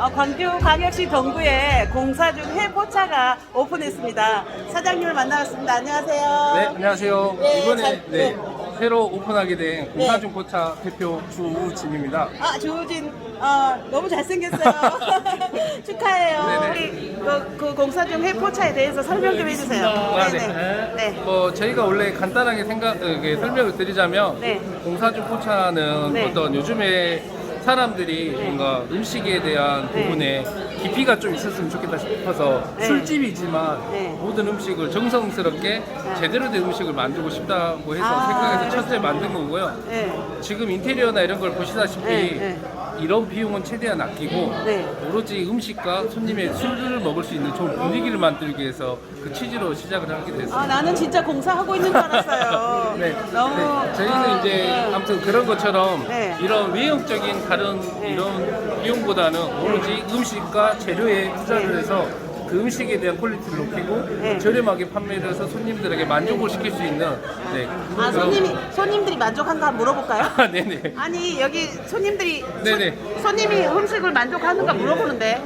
어, 광주광역시 동구에 공사 중 해포차가 오픈했습니다. 사장님을 만나봤습니다. 안녕하세요. 네, 안녕하세요. 네, 이번에 잘- 네, 네. 새로 오픈하게 된 공사중 포차 대표 주우진입니다. 아, 조우진, 어, 너무 잘생겼어요. 축하해요. 네네. 우리 그, 그 공사 중 해포차에 대해서 설명 좀 해주세요. 아, 네. 네네. 네. 뭐 저희가 원래 간단하게 생각 어, 이게 설명을 드리자면 네. 공사중 포차는 네. 어떤 요즘에 사람들이 뭔가 음식에 대한 네. 부분에 깊이가 좀 있었으면 좋겠다 싶어서 네. 술집이지만 네. 모든 음식을 정성스럽게 제대로 된 음식을 만들고 싶다고 해서 아, 생각해서 첫째 만든 거고요. 네. 지금 인테리어나 이런 걸 보시다시피 네, 네. 이런 비용은 최대한 아끼고 네. 오로지 음식과 손님의 술을 먹을 수 있는 좋은 분위기를 만들기 위해서 그 취지로 시작을 하게 됐습니다. 아, 나는 진짜 공사하고 있는 줄 알았어요. 네. 너무. 네. 저희는 아, 이제 네. 아무튼 그런 것처럼 네. 이런 외형적인 다른 네. 이런 비용보다는 오로지 음식과 재료에 투자를 네. 해서 그 음식에 대한 퀄리티를 높이고 네. 저렴하게 판매를 해서 손님들에게 만족을 시킬 수 있는 네. 아, 손님이, 손님들이 만족한가 물어볼까요? 아, 네네. 아니 여기 손님들이 네네. 손, 손님이 음식을 만족하는가 물어보는데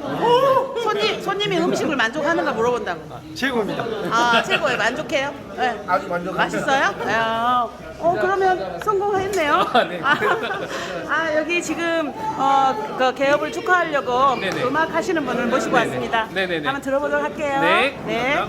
손님 손님이 음식을 만족하는가 물어본다고. 최고입니다. 아 최고예요. 만족해요? 네. 아주 만족합니다. 맛있어요? 아, 어 그러면 성공했네요. 아, 네. 아, 여기 지금 어, 그 개업을 축하하려고 네네. 음악 하시는 분을 모시고 네네. 왔습니다. 네네네. 한번 들어보도록 할게요. 네. 네.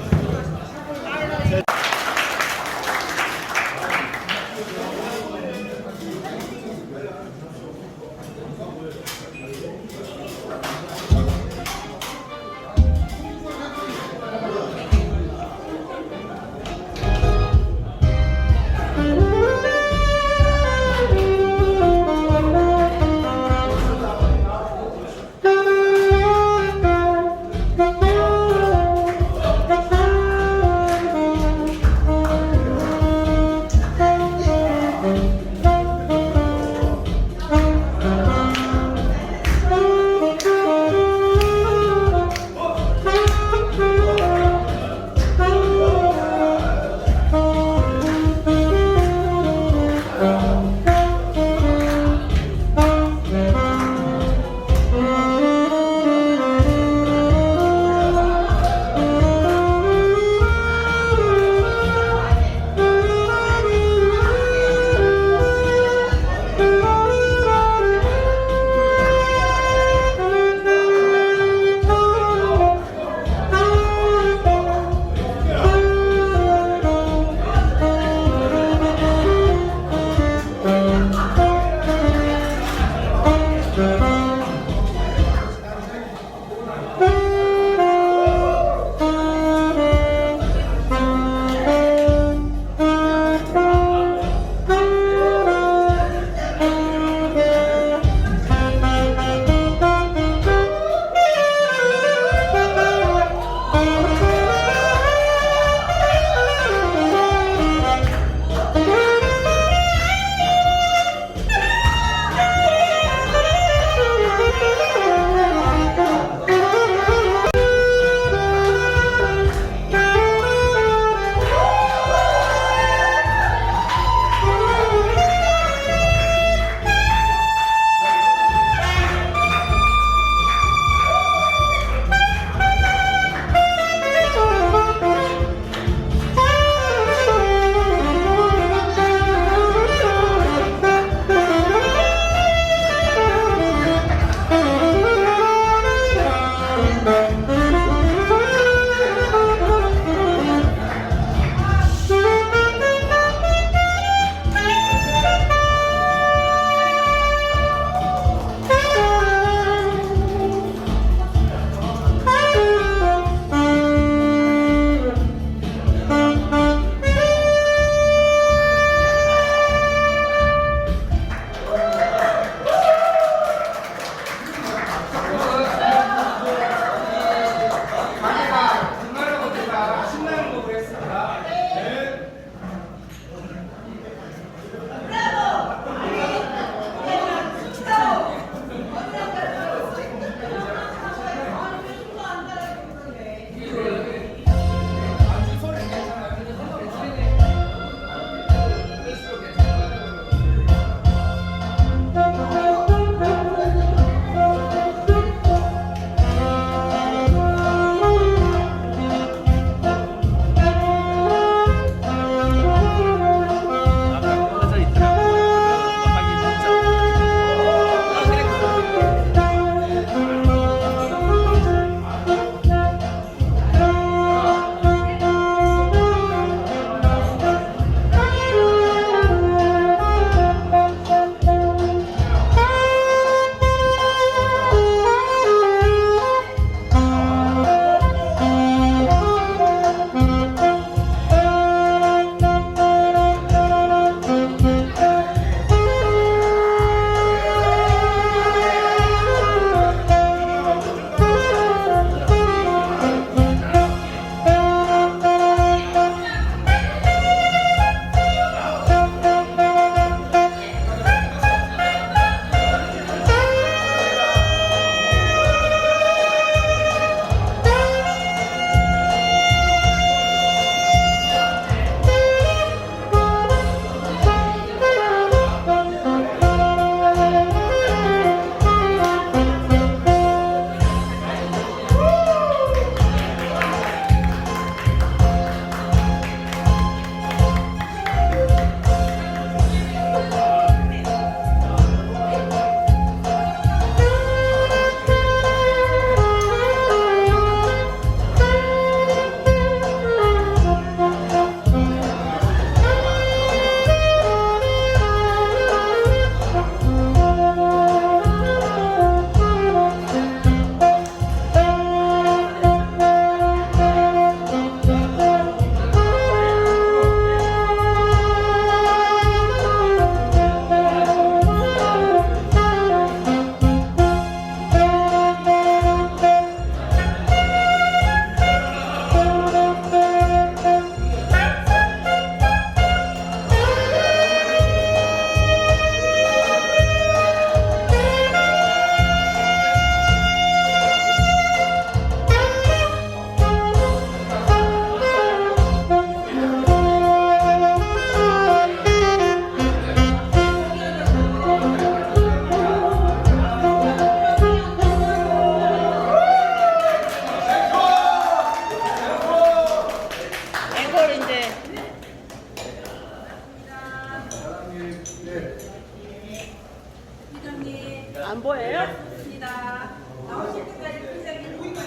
안 보여요?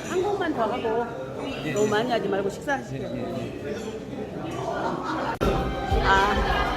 한 곡만 더 하고 너무 많이 하지 말고 식사하시게요. 아.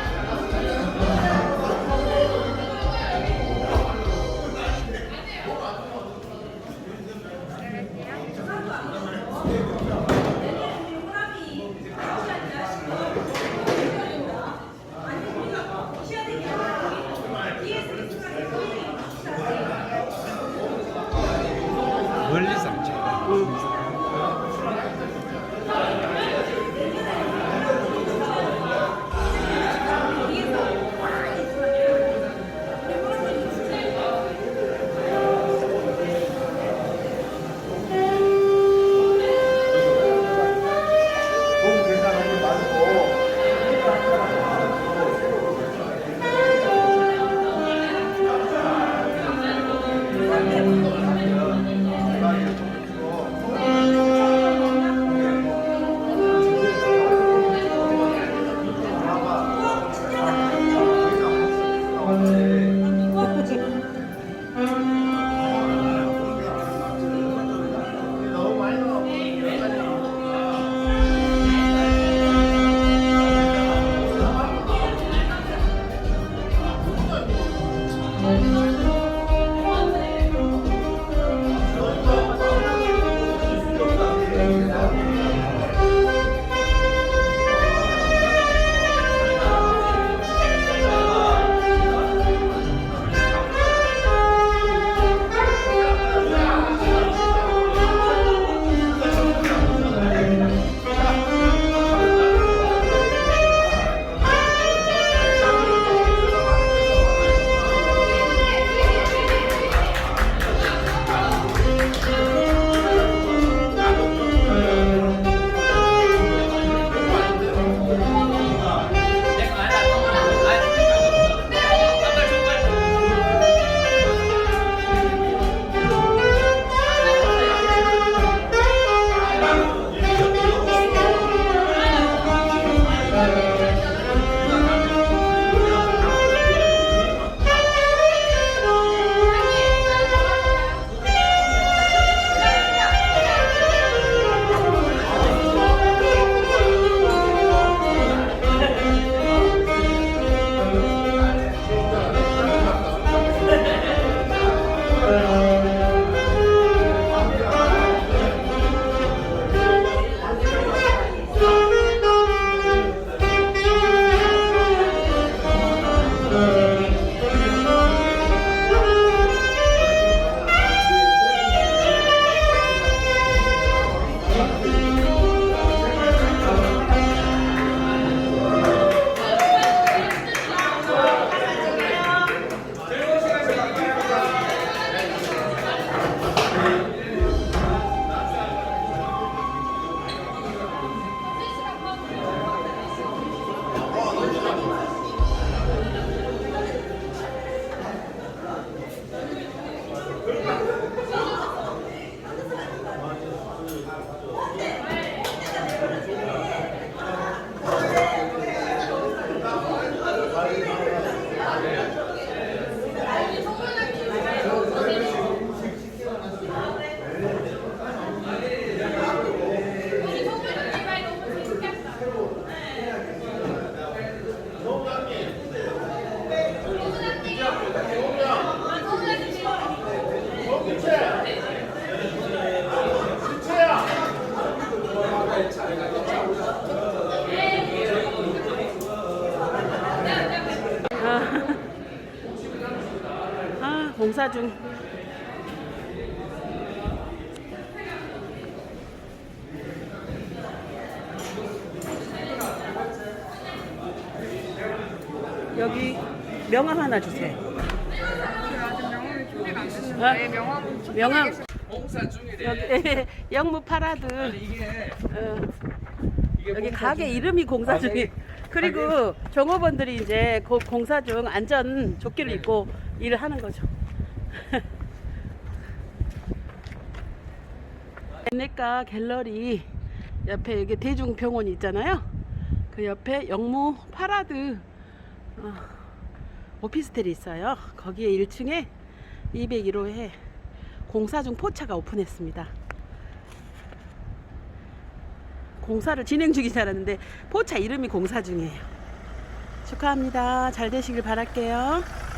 아, 공사 중. 여기 명함 하나 주세요. 네, 명함 공사 중이래. 여기 영무 파라드 이게 어, 이게 여기 공사 가게 중- 이름이 공사 가게- 중이 그리고 종업원들이 이제 고- 공사 중 안전 조끼를 입고 일을 하는 거죠. 내과 갤러리 옆에 여기 대중병원이 있잖아요. 그 옆에 영무 파라드 어, 오피스텔이 있어요. 거기에 1층에 201호에 공사 중 포차가 오픈했습니다. 공사를 진행 중인 줄 알았는데 포차 이름이 공사 중이에요. 축하합니다. 잘 되시길 바랄게요.